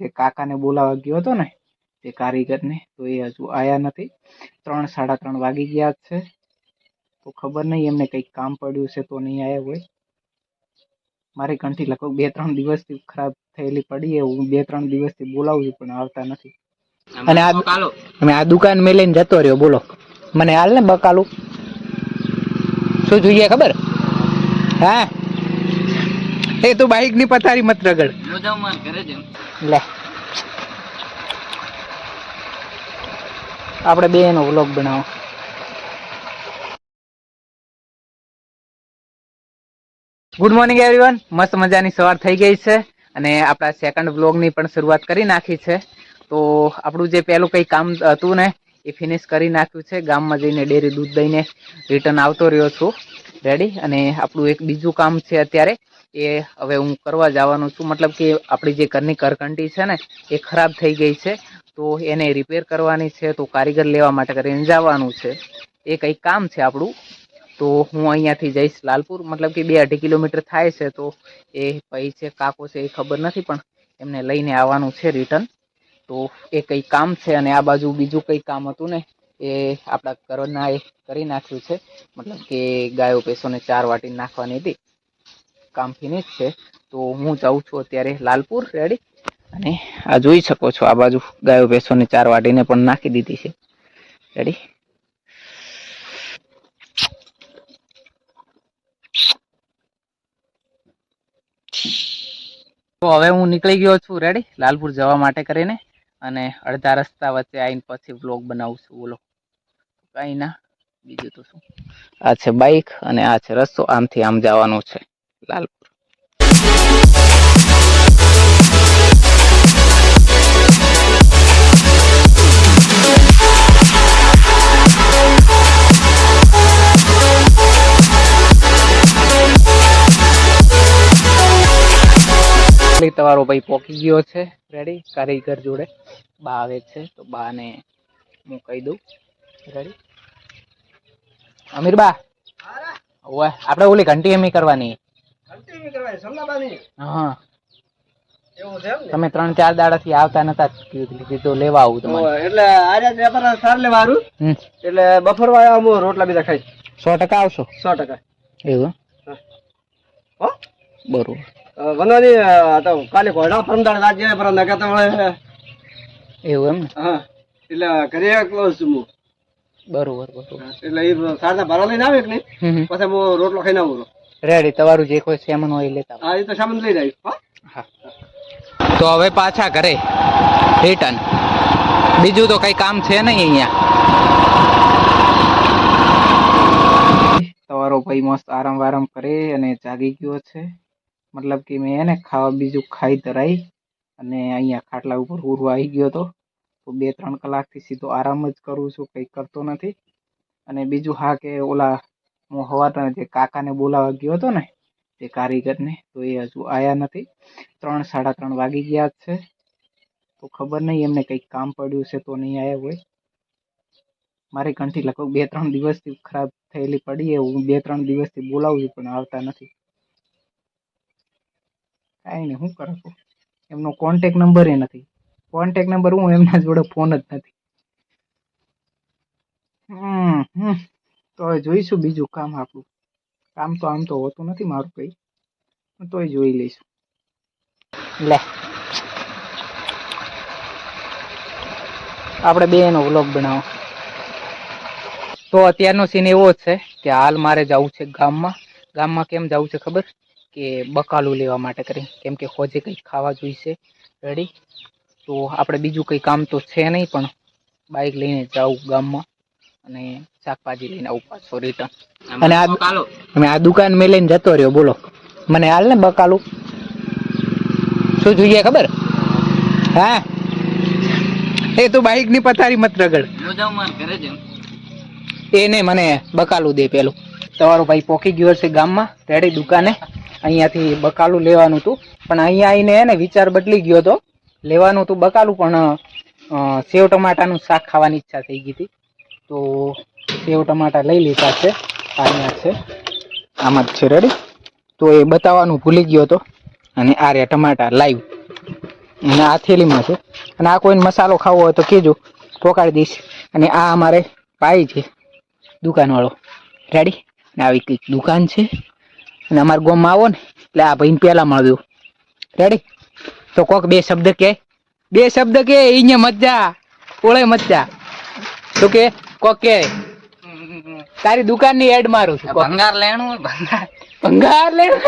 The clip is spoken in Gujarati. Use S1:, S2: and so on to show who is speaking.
S1: જે કાકાને બોલાવવા ગયો હતો ને તે કારીગરને તો એ હજુ આયા નથી. ત્રણ સાડા ત્રણ વાગી ગયા છે. તો ખબર નહીં એમને કંઈક કામ પડ્યું છે તો નહીં આવ્યા હોય. મારી કંઠી લગભગ બે ત્રણ દિવસથી ખરાબ થયેલી પડી છે. હું બે ત્રણ દિવસથી બોલાવું છું પણ આવતા નથી. અને આ અમે આ દુકાન મેં લઈને જતો રહ્યો બોલો. મને હાલ ને બકાલું. શું જોઈએ ખબર? હા? એ તો બાઈકની પથારી મત રગડ. લે. આપણે બે નો વ્લોગ બનાવો. ગુડ મોર્નિંગ એવરીવન મસ્ત મજાની સવાર થઈ ગઈ છે અને આપણા સેકન્ડ વ્લોગની પણ શરૂઆત કરી નાખી છે. તો આપણું જે પહેલું કંઈ કામ હતું ને એ ફિનિશ કરી નાખ્યું છે. ગામમાં જઈને ડેરી દૂધ દઈને રિટર્ન આવતો રહ્યો છું. રેડી અને આપણું એક બીજું કામ છે અત્યારે, એ હવે હું કરવા જવાનું છું. મતલબ કે આપણી જે ઘરની કરકંટી છે ને, એ ખરાબ થઈ ગઈ છે. તો એને રિપેર કરવાની છે, તો કારીગર લેવા માટે કરીને જવાનું છે. એ કંઈક કામ છે આપણું. તો હું અહીંયાથી જઈશ લાલપુર. મતલબ કે બે અઢી કિલોમીટર થાય છે, તો એ ભાઈ છે, કાકો છે, એ ખબર નથી, પણ એમને લઈને આવવાનું છે રિટર્ન તો એ કંઈ કામ છે અને આ બાજુ બીજું કંઈ કામ હતું ને, એ આપણા કરોનાએ કરી નાખ્યું છે. મતલબ કે ગાયો, ભેંસોને ચાર વાટી નાખવાની હતી. કામ ફિનિશ છે. તો હું જાઉં છું અત્યારે લાલપુર રેડી અને આ જોઈ શકો છો, આ બાજુ ગાયો, ભેંસોને ચાર વાટીને પણ નાખી દીધી છે. રેડી તો હવે હું નીકળી ગયો છું રેડી લાલપુર જવા માટે કરીને. અને અડધા રસ્તા વચ્ચે આવીને પછી વ્લોગ બનાવું છું બોલો. કઈ ના, બીજું તો શું? આ છે બાઈક અને આ છે રસ્તો, આમથી આમ જવાનું છે, લાલપુર. એટલે તમારો ભાઈ પોકી ગયો છે. રેડી કારીગર જોડે. બા આવે છે. તો બાને હું કહી દઉં. રેડી અમીર બા. ઓય આપણે ઓલી ઘંટી એમી કરવાની. હા. તમે ત્રણ ચાર દાડાથી આવતા નતા. કીધું લેવા આવું તમારે.
S2: એટલે આજે વેપાર સાર
S1: હમ.
S2: એટલે બફર વાળા હું રોટલા બીજા ખાઈ
S1: સો ટકા આવશો.
S2: સો ટકા.
S1: એવું? બરોબર.
S2: વનવાની આ તો કાલે ઘોડા પરમદાડ રાત જાય પર નકા તો
S1: એવું એમ? ને
S2: હા એટલે ઘરે ક્લોઝ છું હું.
S1: બરોબર બરોબર.
S2: એટલે એ સારતા ભરા લઈને આવે કે નહીં. પછી હું રોટલો ખાઈને આવું
S1: રેડી તમારું જે કોઈ સામાન હોય એ લેતા.
S2: હા એ તો સામાન લઈ જાય હા.
S1: હા. તો હવે પાછા ઘરે. રિટર્ન બીજું તો કઈ કામ છે નહીં અહીંયા? તમારો ભાઈ મસ્ત આરામ વારામ કરે અને જાગી ગયો છે. મતલબ કે મેં એને ખાવા બીજું ખાઈ ધરાઈ અને અહીંયા ખાટલા ઉપર ઉરવા આવી ગયો હતો તો બે ત્રણ કલાકથી સીધો આરામ જ કરું છું, કંઈ કરતો નથી. અને બીજું હા કે ઓલા હું હવાતા જે કાકાને બોલાવવા ગયો હતો ને તે કારીગરને, તો એ હજુ આવ્યા નથી. ત્રણ, સાડા ત્રણ વાગી ગયા જ છે. તો ખબર નહીં એમને કંઈક કામ પડ્યું છે તો નહીં આવ્યા હોય. મારી કંઠી લગભગ બે ત્રણ દિવસથી ખરાબ થયેલી પડી એ હું બે ત્રણ દિવસથી બોલાવું છું પણ આવતા નથી. કાંઈ નહીં શું કરો એમનો કોન્ટેક નંબર એ નથી. કોન્ટેક નંબર હું એમના જોડે ફોન જ નથી. હમ તો હવે જોઈશું બીજું કામ આપણું. કામ તો આમ તો હોતું નથી મારું કંઈ. તોય જોઈ લઈશું. લે. આપણે બે એનો વ્લોગ બનાવો. તો અત્યારનો સીન એવો જ છે કે હાલ મારે જવું છે ગામમાં. ગામમાં કેમ જવું છે ખબર? કે બકાલું લેવા માટે કરી. કેમ કે હોજે કંઈક ખાવા જોઈશે. રેડી તો આપણે બીજું કંઈ કામ તો છે નહીં પણ બાઇક લઈને જાઉં ગામમાં અને શાકભાજી લઈને આવું પાછો રિટર્ન અને આ અને આ દુકાન મેં લઈને જતો રહ્યો બોલો. મને હાલ ને બકાલું. શું જોઈએ ખબર? હા? એ તો બાઈકની પથારી મત રગડ. એને મને બકાલું દે પેલું. તમારો ભાઈ પોકી ગયો છે ગામમાં રેડી દુકાને. અહીંયાથી બકાલું લેવાનું હતું પણ અહીંયા આવીને એને વિચાર બદલી ગયો હતો લેવાનું હતું બકાલું, પણ સેવ ટમાટાનું શાક ખાવાની ઈચ્છા થઈ ગઈ હતી. તો સેવ ટમાટા લઈ લીધા છે. અહીંયા છે. આમાં જ છે રેડી તો એ બતાવવાનું ભૂલી ગયો હતો અને આ રહ્યા ટમાટા લાઈવ. અને આ થેલીમાં છે. અને આ કોઈને મસાલો ખાવો હોય તો કહેજો. પોકાડી દઈશ. અને આ અમારે ભાઈ છે, દુકાનવાળો. રેડી આવી કંઈક દુકાન છે. અને અમારા ગોમમાં આવો ને એટલે આ ભાઈને પહેલાં મળ્યો રેડી તો કોક બે શબ્દ કે. બે શબ્દ કે ઈને મજા ઓળે મજા. તો કે? કોક કે તારી દુકાનની એડ મારું છું
S2: ભંગાર લેણું ભંગાર.
S1: ભંગાર લેણું?